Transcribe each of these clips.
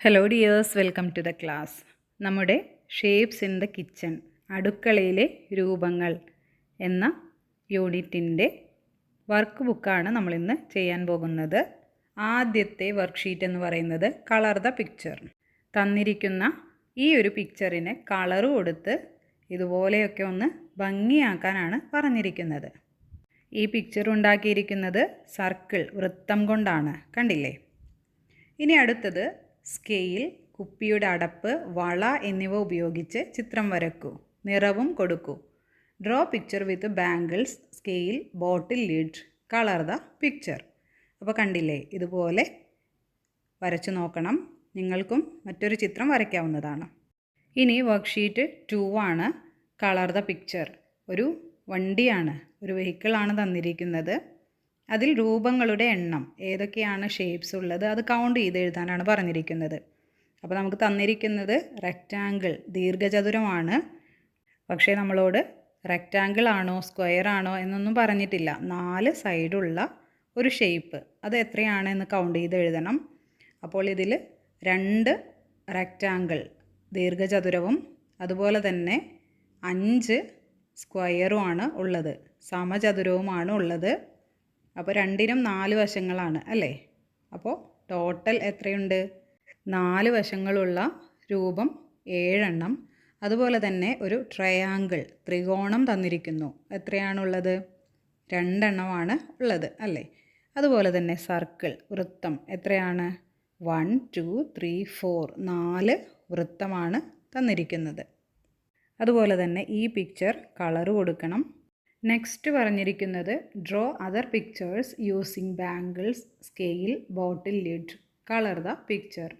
Hello dears welcome to the class നമ്മുടെ shapes in the kitchen അടുക്കളയിലെ രൂപങ്ങൾ എന്ന യൂണിറ്റിന്റെ വർക്ക് ബുക്കാണ് നമ്മളിന്ന് ചെയ്യാൻ പോകുന്നത്. ആദ്യത്തെ വർക്ക്ഷീറ്റ് എന്ന് പറയുന്നത് കളർ ദ പിക്ചർ തന്നിരിക്കുന്ന ഈ ഒരു പിക്ചറിന് കളർ കൊടുത്ത് ഇതുപോലെയൊക്കെ ഒന്ന് ഭംഗിയാക്കാനാണ് പറഞ്ഞിരിക്കുന്നത്. ഈ പിക്ചർ ഉണ്ടാക്കിയിരിക്കുന്നത് സർക്കിൾ വൃത്തം കൊണ്ടാണ്. കണ്ടില്ലേ? ഇനി അടുത്തത് സ്കെയിൽ കുപ്പിയുടെ അടപ്പ് വള എന്നിവ ഉപയോഗിച്ച് ചിത്രം വരക്കൂ നിറവും കൊടുക്കൂ. Draw picture with bangles scale bottle lid colour the picture. അപ്പോൾ കണ്ടില്ലേ ഇതുപോലെ വരച്ചു നോക്കണം. നിങ്ങൾക്കും മറ്റൊരു ചിത്രം വരയ്ക്കാവുന്നതാണ്. ഇനി വർക്ക്ഷീറ്റ് ടു ആണ് കളർ ദ പിക്ചർ. ഒരു വണ്ടിയാണ് ഒരു വെഹിക്കിളാണ് തന്നിരിക്കുന്നത്. അതിൽ രൂപങ്ങളുടെ എണ്ണം ഏതൊക്കെയാണ് ഷേപ്സ് ഉള്ളത് അത് കൗണ്ട് ചെയ്ത് എഴുതാനാണ് പറഞ്ഞിരിക്കുന്നത്. അപ്പോൾ നമുക്ക് തന്നിരിക്കുന്നത് റെക്റ്റാങ്കിൾ ദീർഘചതുരമാണ്. പക്ഷേ നമ്മളോട് റെക്റ്റാങ്കിൾ ആണോ സ്ക്വയർ ആണോ എന്നൊന്നും പറഞ്ഞിട്ടില്ല. നാല് സൈഡുള്ള ഒരു ഷേപ്പ് അത് എത്രയാണ് എന്ന് കൗണ്ട് ചെയ്ത് എഴുതണം. അപ്പോൾ ഇതിൽ രണ്ട് റെക്റ്റാങ്കിൾ ദീർഘചതുരവും അതുപോലെ തന്നെ അഞ്ച് സ്ക്വയറുമാണ് ഉള്ളത്. സമചതുരവുമാണ് ഉള്ളത്. അപ്പോൾ രണ്ടിനും നാല് വശങ്ങളാണ് അല്ലേ? അപ്പോൾ ടോട്ടൽ എത്രയുണ്ട്? നാല് വശങ്ങളുള്ള രൂപം ഏഴെണ്ണം. അതുപോലെ തന്നെ ഒരു ട്രയാങ്കിൾ ത്രികോണം തന്നിരിക്കുന്നു. എത്രയാണുള്ളത്? രണ്ടെണ്ണമാണ് ഉള്ളത് അല്ലേ? അതുപോലെ തന്നെ സർക്കിൾ വൃത്തം എത്രയാണ്? വൺ ടു ത്രീ ഫോർ നാല് വൃത്തമാണ് തന്നിരിക്കുന്നത്. അതുപോലെ തന്നെ ഈ പിക്ചർ കളറ് കൊടുക്കണം. നെക്സ്റ്റ് പറഞ്ഞിരിക്കുന്നത് draw other pictures using bangles scale bottle lid colour the picture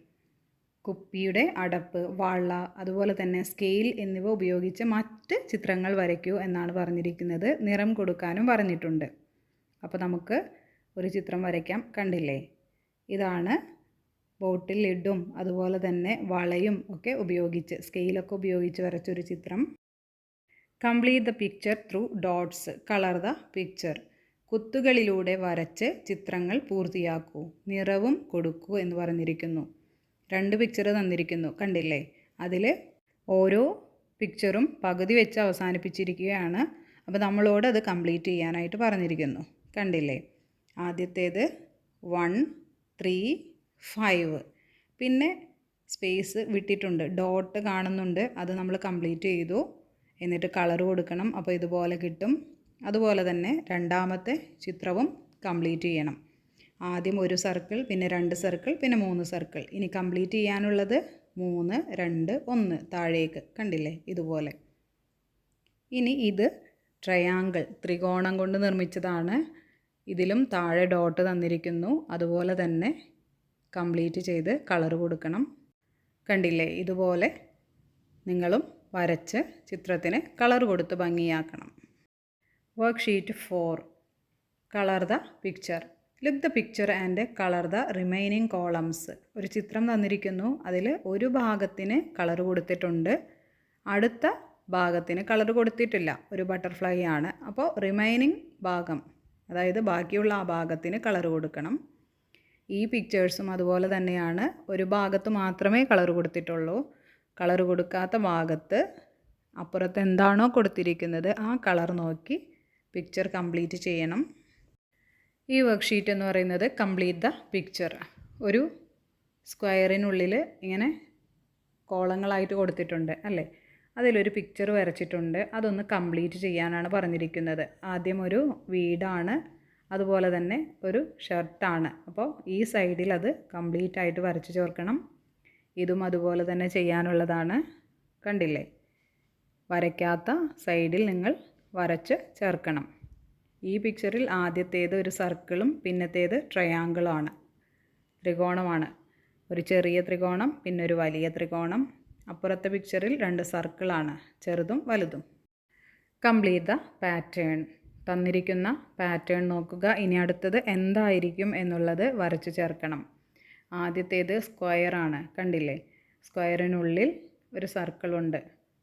കുപ്പിയുടെ അടപ്പ് വള അതുപോലെ തന്നെ സ്കെയിൽ എന്നിവ ഉപയോഗിച്ച് മറ്റ് ചിത്രങ്ങൾ വരയ്ക്കൂ എന്നാണ് പറഞ്ഞിരിക്കുന്നത്. നിറം കൊടുക്കാനും പറഞ്ഞിട്ടുണ്ട്. അപ്പോൾ നമുക്ക് ഒരു ചിത്രം വരയ്ക്കാം. കണ്ടില്ലേ? ഇതാണ് ബോട്ടിൽ ലിഡും അതുപോലെ തന്നെ വളയും ഒക്കെ ഉപയോഗിച്ച് സ്കെയിലൊക്കെ ഉപയോഗിച്ച് വരച്ചൊരു ചിത്രം. Complete the picture through dots colour the picture കുത്തുകളിലൂടെ വരച്ച് ചിത്രങ്ങൾ പൂർത്തിയാക്കൂ. നിറവും കൊടുക്കൂ എന്ന് പറഞ്ഞിരിക്കുന്നു. രണ്ട് പിക്ചർ തന്നിരിക്കുന്നു. കണ്ടില്ലേ? അതിൽ ഓരോ പിക്ചറും പകുതി വെച്ച് അവസാനിപ്പിച്ചിരിക്കുകയാണ്. അപ്പോൾ നമ്മളോട് അത് കംപ്ലീറ്റ് ചെയ്യാനായിട്ട് പറഞ്ഞിരിക്കുന്നു. കണ്ടില്ലേ? ആദ്യത്തേത് വൺ ത്രീ ഫൈവ് പിന്നെ സ്പേസ് വിട്ടിട്ടുണ്ട്. ഡോട്ട് കാണുന്നുണ്ട്. അത് നമ്മൾ കംപ്ലീറ്റ് ചെയ്തു. എന്നിട്ട് കളർ കൊടുക്കണം. അപ്പോൾ ഇതുപോലെ കിട്ടും. അതുപോലെ തന്നെ രണ്ടാമത്തെ ചിത്രവും കംപ്ലീറ്റ് ചെയ്യണം. ആദ്യം ഒരു സർക്കിൾ പിന്നെ രണ്ട് സർക്കിൾ പിന്നെ മൂന്ന് സർക്കിൾ. ഇനി കംപ്ലീറ്റ് ചെയ്യാനുള്ളത് മൂന്ന് രണ്ട് ഒന്ന് താഴേക്ക്. കണ്ടില്ലേ? ഇതുപോലെ. ഇനി ഇത് ട്രയാങ്കിൾ ത്രികോണം കൊണ്ട് നിർമ്മിച്ചതാണ്. ഇതിലും താഴെ ഡോട്ട് തന്നിരിക്കുന്നു. അതുപോലെ തന്നെ കംപ്ലീറ്റ് ചെയ്ത് കളർ കൊടുക്കണം. കണ്ടില്ലേ? ഇതുപോലെ നിങ്ങളും വരച്ച് ചിത്രത്തിന് കളർ കൊടുത്ത് ഭംഗിയാക്കണം. Worksheet four colour the picture look the picture and colour the remaining columns ഒരു ചിത്രം തന്നിരിക്കുന്നു. അതിൽ ഒരു ഭാഗത്തിന് കളർ കൊടുത്തിട്ടുണ്ട്. അടുത്ത ഭാഗത്തിന് കളർ കൊടുത്തിട്ടില്ല. ഒരു ബട്ടർഫ്ലൈ ആണ്. അപ്പോൾ റിമൈനിങ് ഭാഗം. അതായത് ബാക്കിയുള്ള ആ ഭാഗത്തിന് കളർ കൊടുക്കണം. ഈ പിക്ചേഴ്സും അതുപോലെ തന്നെയാണ്. ഒരു ഭാഗത്ത് മാത്രമേ കളർ കൊടുത്തിട്ടുള്ളൂ. കളർ കൊടുക്കാത്ത ഭാഗത്ത് അപ്പുറത്ത് എന്താണോ കൊടുത്തിരിക്കുന്നത് ആ കളർ നോക്കി പിക്ചർ കംപ്ലീറ്റ് ചെയ്യണം. ഈ വർക്ക്ഷീറ്റ് എന്ന് പറയുന്നത് കംപ്ലീറ്റ് ദ പിക്ചർ ഒരു സ്ക്വയറിനുള്ളിൽ ഇങ്ങനെ കോളങ്ങളായിട്ട് കൊടുത്തിട്ടുണ്ട് അല്ലേ? അതിലൊരു പിക്ചർ വരച്ചിട്ടുണ്ട്. അതൊന്ന് കംപ്ലീറ്റ് ചെയ്യാനാണ് പറഞ്ഞിരിക്കുന്നത്. ആദ്യം ഒരു വീടാണ്. അതുപോലെ തന്നെ ഒരു ഷർട്ടാണ് അപ്പോൾ ഈ സൈഡിൽ അത് കംപ്ലീറ്റ് ആയിട്ട് വരച്ച് ചേർക്കണം. ഇതും അതുപോലെ തന്നെ ചെയ്യാനുള്ളതാണ്. കണ്ടില്ലേ? വരയ്ക്കാത്ത സൈഡിൽ നിങ്ങൾ വരച്ച് ചേർക്കണം. ഈ പിക്ചറിൽ ആദ്യത്തേത് ഒരു സർക്കിളും പിന്നത്തേത് ട്രയാങ്കിളാണ് ത്രികോണമാണ്. ഒരു ചെറിയ ത്രികോണം പിന്നെ ഒരു വലിയ ത്രികോണം. അപ്പുറത്തെ പിക്ചറിൽ രണ്ട് സർക്കിളാണ് ചെറുതും വലുതും. കംപ്ലീറ്റ് ദ പാറ്റേൺ തന്നിരിക്കുന്ന പാറ്റേൺ നോക്കുക. ഇനി അടുത്തത് എന്തായിരിക്കും എന്നുള്ളത് വരച്ചു ചേർക്കണം. ആദ്യത്തേത് സ്ക്വയറാണ് കണ്ടില്ലേ? സ്ക്വയറിനുള്ളിൽ ഒരു സർക്കിളുണ്ട്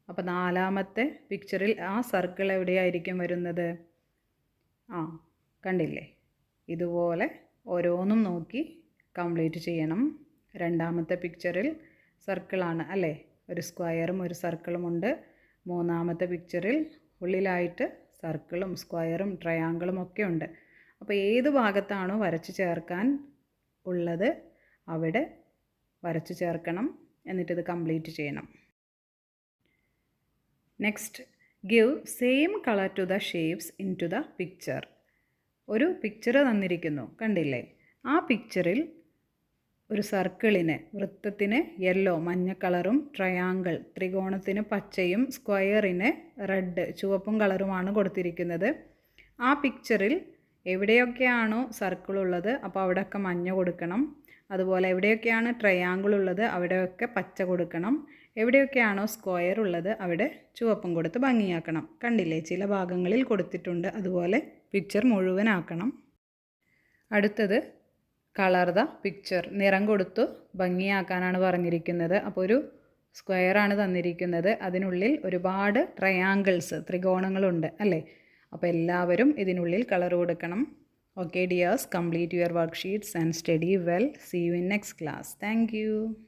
അപ്പോൾ നാലാമത്തെ പിക്ചറിൽ ആ സർക്കിൾ എവിടെയായിരിക്കും വരുന്നത്? ആ കണ്ടില്ലേ? ഇതുപോലെ ഓരോന്നും നോക്കി കംപ്ലീറ്റ് ചെയ്യണം. രണ്ടാമത്തെ പിക്ചറിൽ സർക്കിളാണ് അല്ലേ? ഒരു സ്ക്വയറും ഒരു സർക്കിളും ഉണ്ട്. മൂന്നാമത്തെ പിക്ചറിൽ ഉള്ളിലായിട്ട് സർക്കിളും സ്ക്വയറും ട്രയാങ്കിളും ഒക്കെ ഉണ്ട്. അപ്പോൾ ഏത് ഭാഗത്താണോ വരച്ച് ചേർക്കാൻ ഉള്ളത് അവിടെ വരച്ചു ചേർക്കണം. എന്നിട്ടിത് കംപ്ലീറ്റ് ചെയ്യണം. Next give same colour to the shapes into the picture ഒരു പിക്ചർ തന്നിരിക്കുന്നു. കണ്ടില്ലേ? ആ പിക്ചറിൽ ഒരു സർക്കിളിന് വൃത്തത്തിന് യെല്ലോ മഞ്ഞ കളറും ട്രയാങ്കിൾ ത്രികോണത്തിന് പച്ചയും സ്ക്വയറിന് റെഡ് ചുവപ്പും കളറുമാണ് കൊടുത്തിരിക്കുന്നത്. ആ പിക്ചറിൽ എവിടെയൊക്കെയാണോ സർക്കിൾ ഉള്ളത് അപ്പോൾ അവിടെയൊക്കെ മഞ്ഞ കൊടുക്കണം. അതുപോലെ എവിടെയൊക്കെയാണ് ട്രയാങ്കിൾ ഉള്ളത് അവിടെയൊക്കെ പച്ച കൊടുക്കണം. എവിടെയൊക്കെയാണോ സ്ക്വയർ ഉള്ളത് അവിടെ ചുവപ്പും കൊടുത്ത് ഭംഗിയാക്കണം. കണ്ടില്ലേ ചില ഭാഗങ്ങളിൽ കൊടുത്തിട്ടുണ്ട്. അതുപോലെ പിക്ചർ മുഴുവനാക്കണം. അടുത്തത് കളർ ദ പിക്ചർ നിറം കൊടുത്തു ഭംഗിയാക്കാനാണ് പറഞ്ഞിരിക്കുന്നത്. അപ്പോൾ ഒരു സ്ക്വയറാണ് തന്നിരിക്കുന്നത്. അതിനുള്ളിൽ ഒരുപാട് ട്രയാങ്കിൾസ് ത്രികോണങ്ങളുണ്ട് അല്ലേ? അപ്പോൾ എല്ലാവരും ഇതിനുള്ളിൽ കളർ കൊടുക്കണം. Okay dears, complete your worksheets and study well. See you in next class. Thank you.